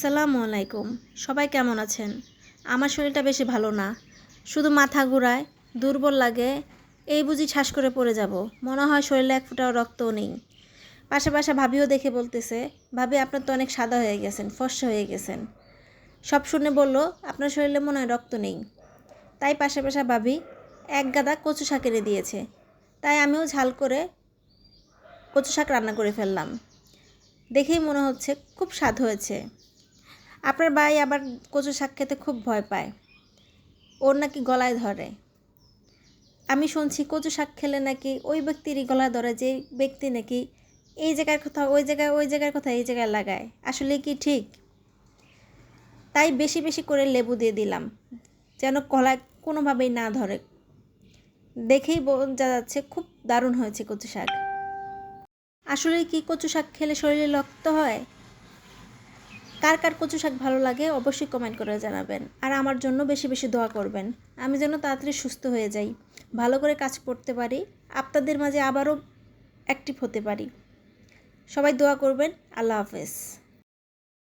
আসসালামু আলাইকুম। সবাই কেমন আছেন? আমার শরীরটা বেশি ভালো না। শুধু মাথা ঘুরায়, দুর্বল লাগে। এই বুঝি ঠাস করে পড়ে যাব। মনে হয় শরীরে এক ফুটাও রক্তও নেই। পাশে পাশে ভাবিও দেখে বলতেছে, ভাবি, আপনার তো অনেক সাদা হয়ে গেছেন, ফর্সা হয়ে গেছেন। সব শুনে বলল, আপনার শরীরে মনে হয় রক্ত নেই। তাই পাশে পাশে ভাবি, এক গাদা কচু শাক এনে দিয়েছে। তাই আমিও ঝাল করে কচু শাক রান্না করে ফেললাম। দেখেই মনে হচ্ছে খুব স্বাদ হয়েছে। আপনার ভাই আবার কচু শাক খেতে খুব ভয় পায়। ওর নাকি গলায় ধরে। আমি শুনছি কচু শাক খেলে নাকি ওই ব্যক্তিরই গলায় ধরে যে ব্যক্তি নাকি এই জায়গার কথা, ওই জায়গায়, ওই জায়গার কথা, এই জায়গায় লাগায়। আসলে কি ঠিক? তাই বেশি বেশি করে লেবু দিয়ে দিলাম, যেন গলায় কোনোভাবেই না ধরে। দেখেই বোঝা যাচ্ছে খুব দারুণ হয়েছে কচু শাক। আসলে কি কচু শাক খেলে শরীরে রক্ত হয়? কার কার কচু শাক ভালো লাগে অবশ্যই কমেন্ট করে জানাবেন। আর আমার জন্য বেশি বেশি দোয়া করবেন। আমি যেন তাড়াতাড়ি সুস্থ হয়ে যাই, ভালো করে কাজ করতে পারি, আপনাদের মাঝে আবারও অ্যাক্টিভ হতে পারি। সবাই দোয়া করবেন, আল্লাহ হাফেজ।